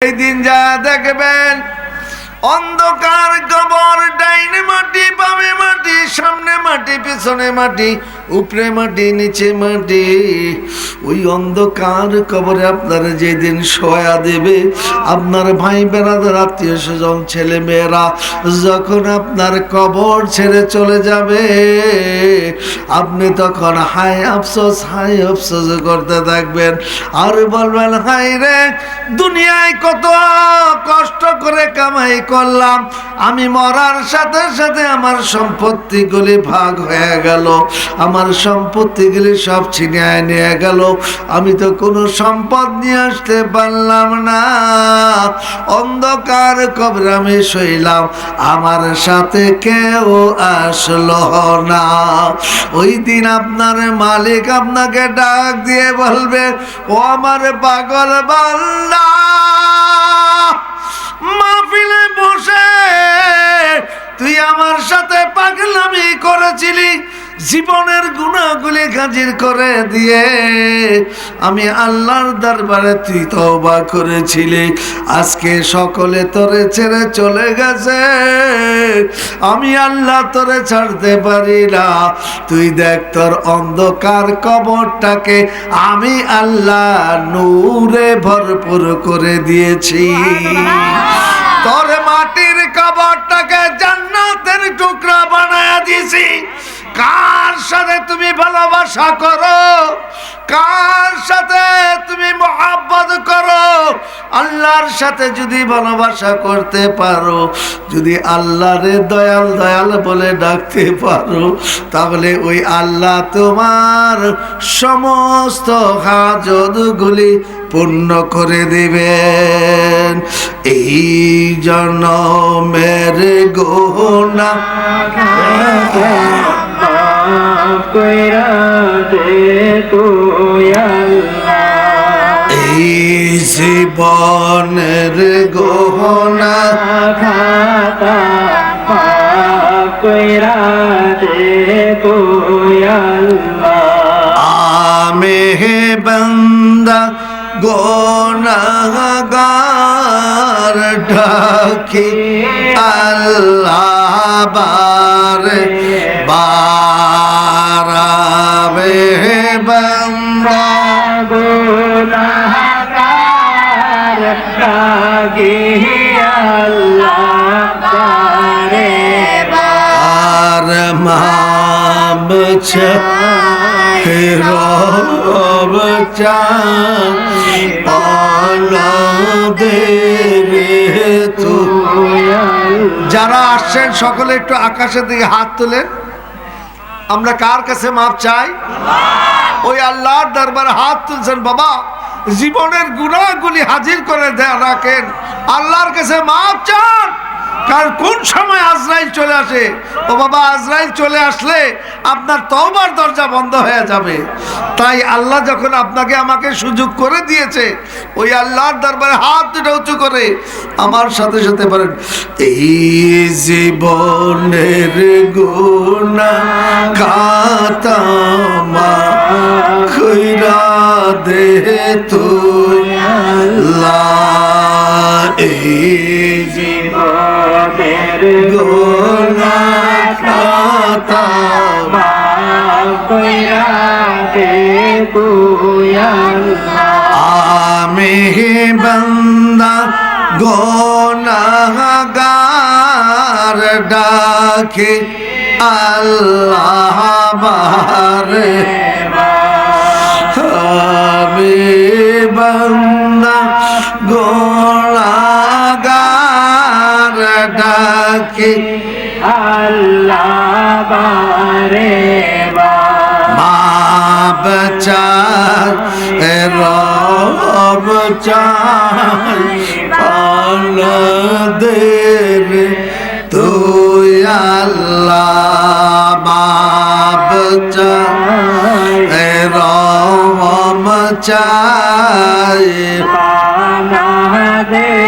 এই দিন যা দেখবেন অন্ধকার কবর ডাইনে মাটি, বামে মাটি, সামনে মাটি, পিছনে মাটি, উপরে মাটি, নিচে মাটি। ওই অন্ধকার কবরে আপনার যেদিন শোয়া দেবে, আপনার ভাই বেড়াদের আত্মীয় স্বজন, ছেলে মেয়েরা, যখন আপনার কবর ছেড়ে চলে যাবে, আপনি তখন হাই আফসোস হাই আফসোস করতে থাকবেন। আর বলবেন, হাই রে, দুনিয়ায় কত কষ্ট করে কামাই করলাম। আমি মরার সাথে সাথে আমার সম্পত্তিগুলি ভাগ হয়ে গেল। আমার সম্পত্তিগুলি সব ছিনিয়ে নিয়ে গেল। আমি তো কোনো সম্পদ নিয়ে আসতে পারলাম না। অন্ধকার কবর আমি শইলাম। আমার সাথে কেউ আসলো না। ওই দিন আপনার মালিক আপনাকে ডাক দিয়ে বলবে, ও আমার পাগল বান্দা! মাহফিলে বসে তুই আমার সাথে পাগলামি করেছিলি। জীবনের গুণাগুলি গাজির করে দিয়ে আমি আল্লাহর দরবারে তুই তওবা করেছিলি। আজকে সকলে তোরে ছেড়ে চলে গেছে। আমি আল্লাহ তোরে ছাড়তে পারি না। তুই দেখ তোর অন্ধকার কবরটাকে আমি আল্লাহ নূরে ভরপুর করে দিয়েছি। তোর মাটির কবরটাকে জান্নাতের টুকরা বানায় দিয়েছি। কার সাথে তুমি ভালোবাসা করো? কার সাথে তুমি মহাব্বত করো? আল্লাহর সাথে যদি ভালোবাসা করতে পারো, যদি আল্লাহরে দয়াল দয়াল বলে ডাকতে পারো, তাহলে ওই আল্লাহ তোমার সমস্ত হাজতগুলি পূর্ণ করে দিবেন। এই জন্মের গোনা কইরা দে এই জীবনের গহনা খাতা কইরা দে আমে বন্দা গোনাগার ঢাকি আল্লাহ বার বারাবে বন্দা। গুনাহগার রাগি আল্লাহ করে আর মাম রব চালা যারা আসছেন, সকলে একটু আকাশের দিকে হাত তোলেন। আমরা কার কাছে মাপ চাই? ওই আল্লাহর দরবার হাত তুলছেন, বাবা, জীবনের গুণাগুলি হাজির করে রাখেন। আল্লাহর কাছে মাপ চান। কারণ কোন সময় আজরাইল চলে আসে? ও বাবা, আজরাইল চলে আসলে আপনার তওবার দরজা বন্ধ হয়ে যাবে। তাই আল্লাহ যখন আপনাকে আমাকে সুযোগ করে দিয়েছে, ওই আল্লাহর দরবারে হাত দুটো উঁচু করে, আমার সাথে সাথে বলেন, এই জীবনের গুণা মা খৈরা দে তুই আল্লাহ। এই জীবনের গুণা খাতা কইরা দে আমি বন্দা গোনাগার ডাকে আল্লাহ বারে আমি বন্দা ডাকে। আল্লাহ বারে বাপ চার রব চাই। পাল দের তুই আল্লাহ বাপ চাই রব চাই। পানা দে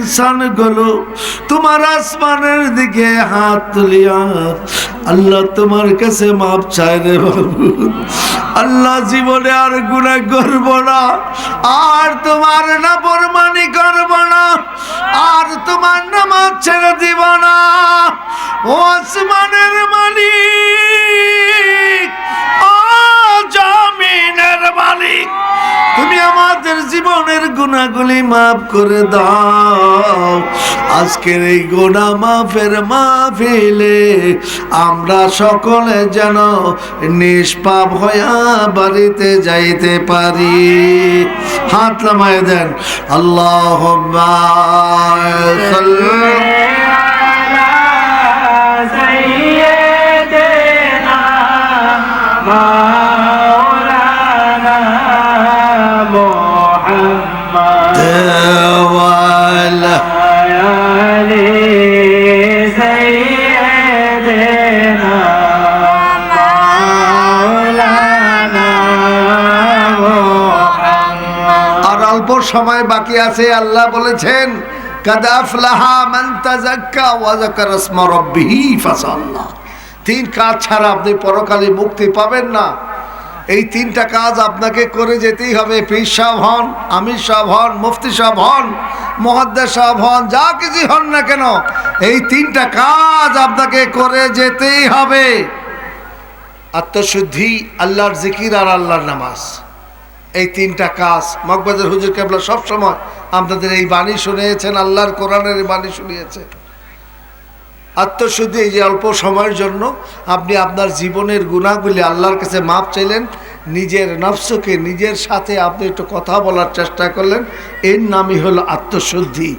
ইনসানগুলো তোমার আসমানের দিকে হাত তুলিয়া, আল্লাহ তোমার কাছে মাপ চায় রে বাবু। আল্লাহ জীবনে আর গুণা করব না, আর তোমার না বরমানি করব না, আর তোমার নামাজ ছেড়ে দিব না। ও আসমানের মালিক, ও জমিনের মালিক। তুমি আমাদের জীবনের গুণাগুলি মাফ করে দাও। আজকের এই গোনা মাফের মাফিলে আমরা সকলে যেন নিষ্পাপ হইয়া বাড়িতে যাইতে পারি। হাত নামায় দেন। আল্লাহ Bye. সময় বাকি আছে, আল্লাহ বলেছেন তিন কাজ ছাড়া আপনি পরকালে মুক্তি পাবেন না। এই তিনটা কাজ আপনাকে করে যেতেই হবে। পীর সাহেব হন, আমির সাহেব হন, মুফতি সাহেব হন মহাদ্দা সাহেব হন, যা কিছু হন না কেন, এই তিনটা কাজ আপনাকে করে যেতেই হবে। আত্মশুদ্ধি, আল্লাহর জিকির আর আল্লাহর নামাজ। এই তিনটা কাজ। মকবাদের হুজুর কেবলা সবসময় আপনাদের এই বাণী শুনিয়েছেন, আল্লাহর কোরআনের এই বাণী শুনিয়েছেন। আত্মশুদ্ধি এই যে অল্প সময়ের জন্য আপনি আপনার জীবনের গুণাগুলি আল্লাহর কাছে মাপ চাইলেন, নিজের নফসকে নিজের সাথে আপনি একটু কথা বলার চেষ্টা করলেন। এর নামই হলো আত্মশুদ্ধি।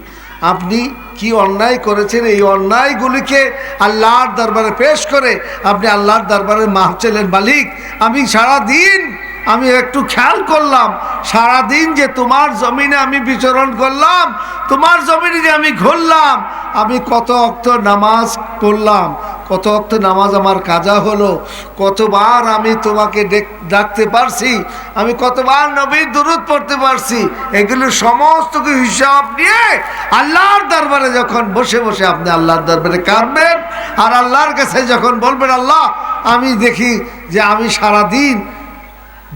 আপনি কি অন্যায় করেছেন, এই অন্যায়গুলিকে আল্লাহর দরবারে পেশ করে আপনি আল্লাহর দরবারে মাপ চাইলেন, মালিক, আমি সারা দিন আমি একটু খেয়াল করলাম, সারাদিন যে তোমার জমিনে আমি বিচরণ করলাম, তোমার জমিনে যে আমি ঘুরলাম, আমি কত অক্ত নামাজ পড়লাম, কত অক্ত নামাজ আমার কাজা হলো, কতবার আমি তোমাকে ডেক- ডাকতে পারছি, আমি কতবার নবীর দূরত পড়তে পারছি, এগুলো সমস্ত হিসাব নিয়ে আল্লাহর দরবারে যখন বসে বসে আপনি আল্লাহর দরবারে কাঁদবেন, আর আল্লাহর কাছে যখন বলবেন, আল্লাহ, আমি দেখি যে আমি সারাদিন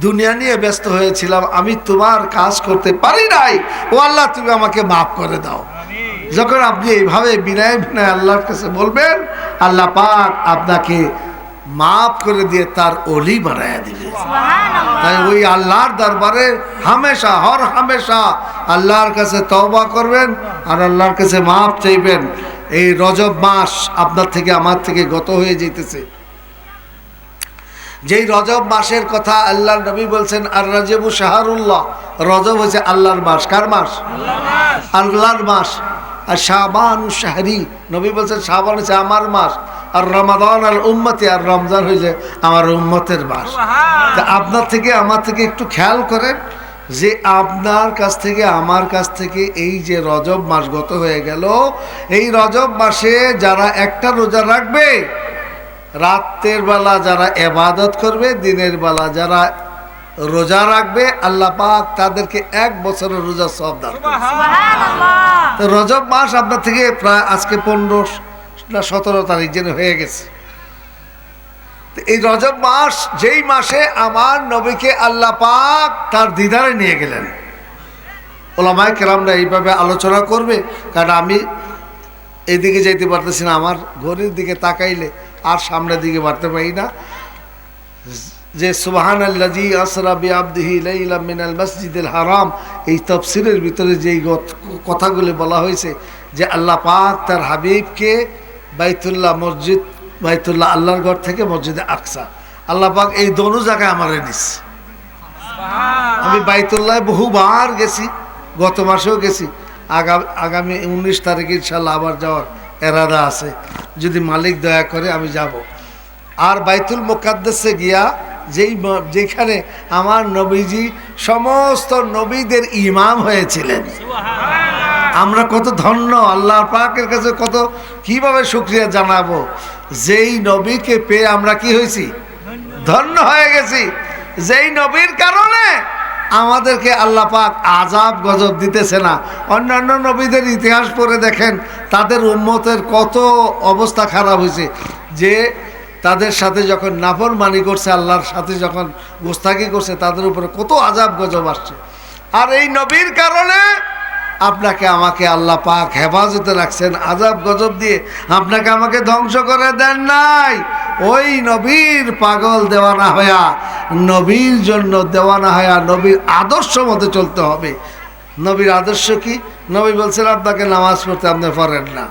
দুনিয়া নিয়ে ব্যস্ত হয়েছিলাম আমি তোমার কাজ করতে পারি নাই। ও আল্লাহ তুমি আমাকে মাফ করে দাও। যখন আপনি এইভাবে বিনয় বিনয় আল্লাহর কাছে বলবেন আল্লাহ পাক আপনাকে মাফ করে দিয়ে তার অলি বানায় দিবে। তাই ওই আল্লাহর দরবারে হামেশা হর হামেশা আল্লাহর কাছে তওবা করবেন আর আল্লাহর কাছে মাফ চাইবেন। এই রজব মাস আপনার থেকে আমার থেকে গত হয়ে যেতেছে যেই রজব মাসের কথা আল্লাহ নবী বলছেন, আর রাজেবু শাহরুল্লাহ। রজব হচ্ছে আল্লাহর মাস। কার মাস? আল্লাহর মাস। আর শাহবান শাহরি। নবী বলছেন শাহবান হচ্ছে আমার মাস। আর রমাদান আর উম্মতি। আর রমজান হয়েছে আমার উম্মতের মাস। তা আপনার থেকে, আমার থেকে একটু খেয়াল করেন যে আপনার কাছ থেকে, আমার কাছ থেকে এই যে রজব মাস গত হয়ে গেল, এই রজব মাসে যারা একটা রোজা রাখবে রাতের বেলা যারা এবাদত করবে দিনের বেলা যারা রোজা রাখবে আল্লাহ পাক তাদেরকে এক বছরের রোজা সব দান রজব মাস আপনার থেকে প্রায় আজকে পনেরো না সতেরো তারিখ যেন হয়ে গেছে। তো এই রজব মাস যেই মাসে আমার নবীকে আল্লাহ পাক তার দিদারে নিয়ে গেলেন। ওলামায় কেরামরা এইভাবে আলোচনা করবে কারণ আমি এদিকে যেতে পারতেছি না আমার ঘড়ির দিকে তাকাইলে আর সামনের দিকে বাড়তে পারি না। যে সুবাহান আল্লাজি আসরা বিআবদিহি লাইলা মিনাল মসজিদুল হারাম এই তফসিলের ভিতরে যেই কথাগুলি বলা হয়েছে যে আল্লাহ পাক তার হাবিবকে বাইতুল্লাহ মসজিদ বাইতুল্লাহ আল্লাহর ঘর থেকে মসজিদে আকসা। আল্লাহ পাক এই দোনো জায়গায় আমার নিচ্ছে আমি বাইতুল্লাহ বহুবার গেছি গত মাসেও গেছি। আগামী আগামী উনিশ তারিখ ইনশাল্লাহ আবার যাওয়ার এরাদা আছে। যদি মালিক দয়া করে আমি যাব। আর বাইতুল মোকাদ্দেসে গিয়া যেই যেখানে আমার নবীজি সমস্ত নবীদের ইমাম হয়েছিলেন। আমরা কত ধন্য আল্লাহ পাকের কাছে কত কীভাবে শুক্রিয়া জানাব। যেই নবীকে পেয়ে আমরা কি হয়েছি? ধন্য হয়ে গেছি। যেই নবীর কারণে আমাদেরকে আল্লাহ পাক আজাব গজব দিতেছে না। অন্যান্য নবীদের ইতিহাস পড়ে দেখেন, তাদের উম্মতের কত অবস্থা খারাপ হয়েছে। যে তাদের সাথে যখন নাফর মানি করছে, আল্লাহর সাথে যখন গোস্তাকি করছে, তাদের উপরে কত আজাব গজব আসছে। আর এই নবীর কারণে আপনাকে, আমাকে আল্লাহ পাক হেফাজতে রাখছেন আজাব গজব দিয়ে। আপনাকে আমাকে ধ্বংস করে দেন নাই। ওই নবীর পাগল দেওয়ানা হয়া নবীর জন্য দেওয়ানা হয়া নবীর আদর্শ মতো চলতে হবে। নবীর আদর্শ কি? নবী বলছেন, আপনাকে নামাজ পড়তে আপনি পারেন না।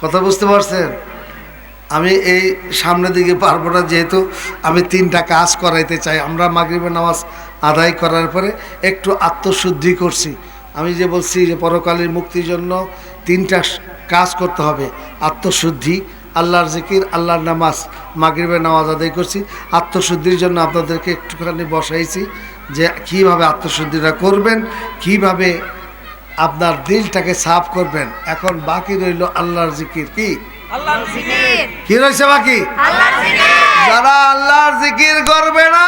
কথা বুঝতে পারছেন? আমি এই সামনের দিকে পারব না, যেহেতু আমি তিনটা কাজ করাইতে চাই। আমরা মাগরিবের নামাজ আদায় করার পরে একটু আত্মশুদ্ধি করছি। আমি যে বলছি যে পরকালের মুক্তির জন্য তিনটা কাজ করতে হবে। আত্মশুদ্ধি আল্লাহর জিকির আল্লাহর নামাজ। মাগরিবের নামাজ আদায় করছি। আত্মশুদ্ধির জন্য আপনাদেরকে একটুখানি বসাইছি যে কীভাবে আত্মশুদ্ধিটা করবেন কীভাবে আপনার দিলটাকে সাফ করবেন। এখন বাকি রইল আল্লাহর জিকির। কি? কি রয়েছে বাকি? যারা আল্লাহর জিকির করবে না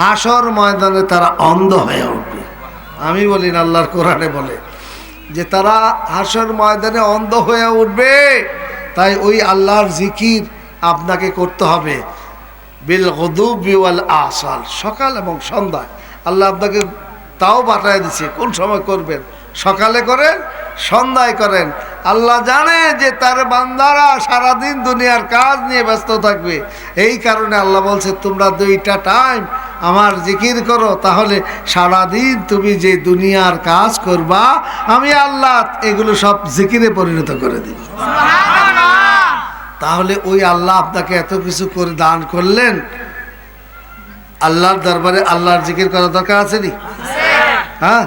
হাসর ময়দানে তারা অন্ধ হয়ে উঠবে। আমি বলি না আল্লাহর কোরআনে বলে। যে তারা হাসর ময়দানে অন্ধ হয়ে উঠবে, তাই ওই আল্লাহর জিকির আপনাকে করতে হবে। বিল গদুবিওয়াল আসাল, সকাল এবং সন্ধ্যায় আল্লাহ আপনাকে তাও বাটায় দিছে, কোন সময় করবেন? সকালে করেন, সন্ধ্যায় করেন। আল্লাহ জানে যে তার বান্দারা সারাদিন দুনিয়ার কাজ নিয়ে ব্যস্ত থাকবে। এই কারণে আল্লাহ বলছে, তোমরা দুইটা টাইম আমার জিকির করো তাহলে সারাদিন তুমি যে দুনিয়ার কাজ করবা আমি আল্লাহ এগুলো সব জিকিরে পরিণত করে দিব। তাহলে ওই আল্লাহ আপনাকে এত কিছু করে দান করলেন। আল্লাহর দরবারে আল্লাহর জিকির করা দরকার আছে নি? হ্যাঁ?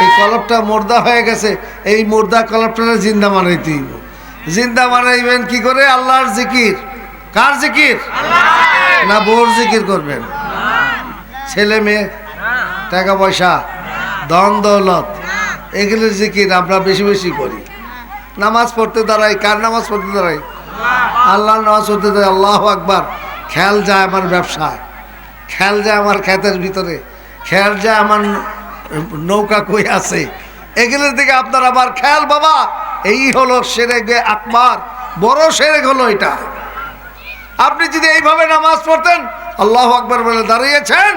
এই কলপটা মোর্দা হয়ে গেছে এই মোর্দা কলপটা জিন্দা হইব। জিন্দা মারাইবেন কি করে? আল্লাহর জিকির। কার জিকির? না বোর জিকির করবেন। ছেলে মেয়ে, টাকা পয়সা, ধন দৌলত, এগুলোর জিকির আমরা বেশি বেশি করি। নামাজ পড়তে দাঁড়াই, কার নামাজ পড়তে দাঁড়াই? আল্লাহর নামাজ পড়তে দাঁড়াই, আল্লাহ আকবার। খেয়াল যায় আমার ব্যবসায়, খেয়াল যায় আমার ক্ষেতের ভিতরে, খেয়াল যায় আমার নৌকা কই আছে। এগুলোর দিকে আপনার আবার খেয়াল, বাবা। এই হলো সেরেগে আকবার, বড় সেরেক হলো এটা। আপনি যদি এইভাবে নামাজ পড়তেন, আল্লাহ আকবার বলে দাঁড়িয়েছেন।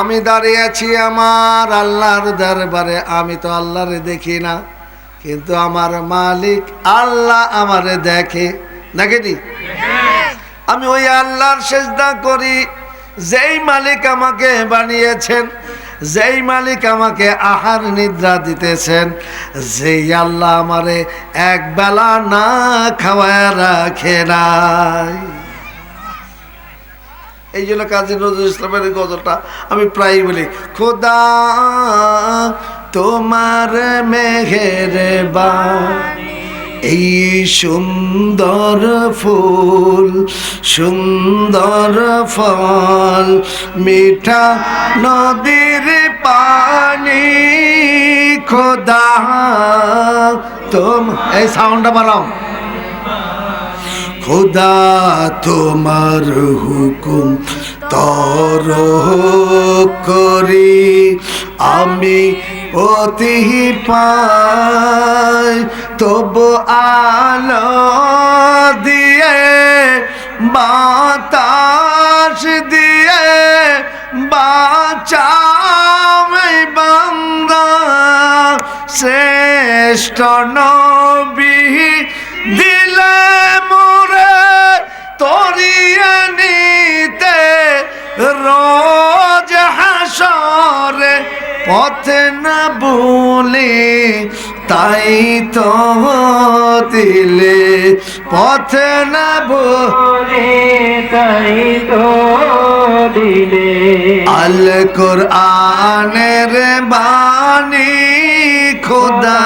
আমি দাঁড়িয়েছি আমার আল্লাহর দরবারে। আমি তো আল্লাহরে দেখি না, কিন্তু আমার মালিক আল্লাহ আমারে দেখে। দেখেনি আমি ওই আল্লাহর সেজদা করি। যেই মালিক আমাকে বানিয়েছেন, যেই মালিক আমাকে আহার নিদ্রা দিতেছেন, যেই আল্লাহ আমারে এক বেলা না খাওয়ায় রাখে নাই। এই জন্য কাজী নজরুল ইসলামের গজলটা আমি প্রায় বলি, খোদা, তোমার মেঘের বা এই সুন্দর ফুল, সুন্দর ফল, মিঠা নদীর পানি, খোদা, তোম এই সাউন্ডটা বাড়াও। খোদা তোমার হুকুম তর করি। আমি অতি পাই, তবু আলো দিয়ে, বাতাস দিয়ে বাঁচাই বান্দা। শ্রেষ্ঠ নবী পথে না বলে, তাই তো দিলে। পথে না বলে, তাই তো দিলে। আল কোরআনের বাণী, খোদা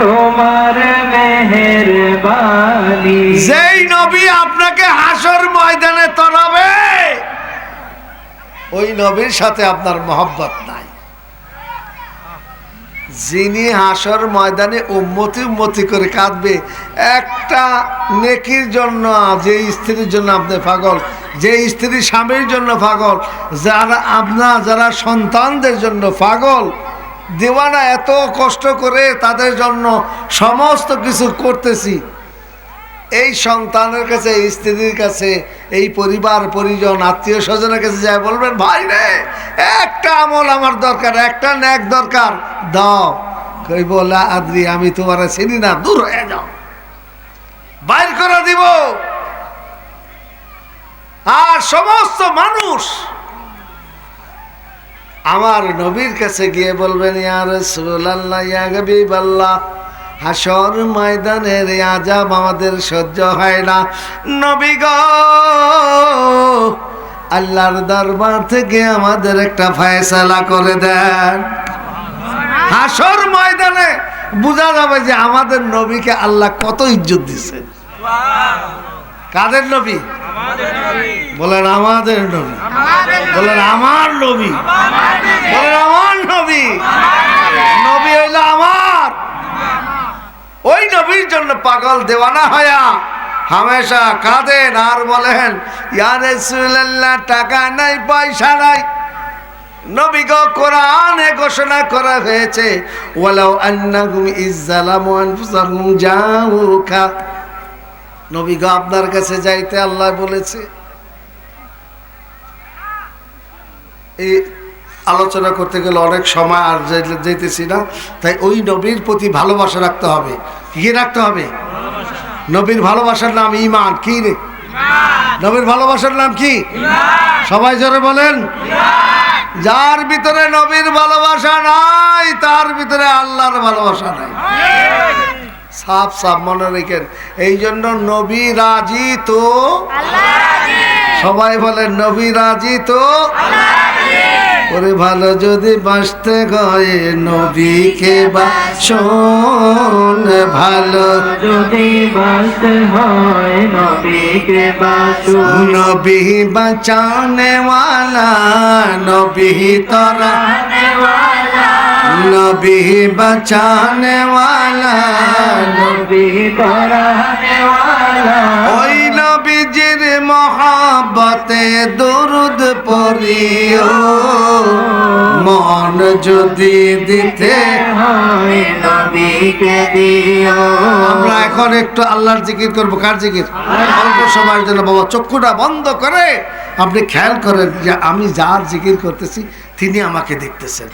তোমার মেহের মেহেরবানি যেই নবী আপনাকে হাসর ময়দানে ওই নবীর সাথে আপনার মহব্বত নাই। যিনি হাসর ময়দানে উম্মতি উম্মতি করে কাঁদবে, একটা নেকির জন্য যে স্ত্রীর জন্য আপনি পাগল যে স্ত্রী স্বামীর জন্য পাগল, যারা আপনার যারা সন্তানদের জন্য পাগল, দেওয়ানা এত কষ্ট করে তাদের জন্য সমস্ত কিছু করতেছি। এই সন্তানের কাছে, এই স্ত্রীর কাছে, এই পরিবার, পরিজন আত্মীয় স্বজনের কাছে যায়, বলবেন, ভাই রে, একটা আমল আমার দরকার, একটা ন্যাক দরকার, দাও। কই বলা আদ্রি, আমি তোমার চিনি না, দূর হয়ে যাও। বাইর করে দিব। আর সমস্ত মানুষ আমার নবীর কাছে গিয়ে বলবেন ইয়ার সুল্লাহ ইয়া গবিবাল্লাহ হাসর ময়দানের আজাব আমাদের সহ্য হয় না। নবী গো, আল্লাহর দরবার থেকে আমাদের একটা ফয়সালা করে দেন। হাসর ময়দানে বোঝা যাবে যে আমাদের নবীকে আল্লাহ কত ইজ্জত দিচ্ছে কাদের নবী? বলেন আমাদের নবী। বলেন আমার নবী। বলেন আমার নবী। নবী হইল আমার। ওই নবীর জন্য পাগল দেওয়ানা হয়া। হামেশা কাঁদেন আর বলেন ইয়ারে সুল্লাহ টাকা নাই, পয়সা নাই। ঘোষণা করা হয়েছে আপনার কাছে যাইতে আল্লাহ বলেছে আলোচনা করতে গেলে অনেক সময় আর যেতেছি না। তাই ওই নবীর প্রতি ভালোবাসা রাখতে হবে। কি রাখতে হবে? নবীর ভালোবাসার নাম ইমান কি রে? নবীর ভালোবাসার নাম কি? সবাই জোরে বলেন। যার ভিতরে নবীর ভালোবাসা নাই তার ভিতরে আল্লাহর ভালোবাসা নাই। সাফ সাফ মনে রেখেন। এই জন্য নবী রাজি তো? সবাই বলেন নবী রাজি তো? ওরে ভালো যদি বাঁচতে গয়ে নবীকে বাসন ভালো যদি বাঁচতে হয় নবীকে বাসু নবী বাঁচানে ওয়ালা নবী তরা। নবী বাঁচানে ওয়ালা নবী ওই নবীজির মহাবতে দরুদ পড়িও। মন যদি দিতে আমরা এখন একটু আল্লাহর জিকির করব। কার জিকির? অল্প সময়ের জন্য। বাবা, চক্ষুটা বন্ধ করে আপনি খেয়াল করেন যে আমি যার জিকির করতেছি, তিনি আমাকে দেখতেছেন।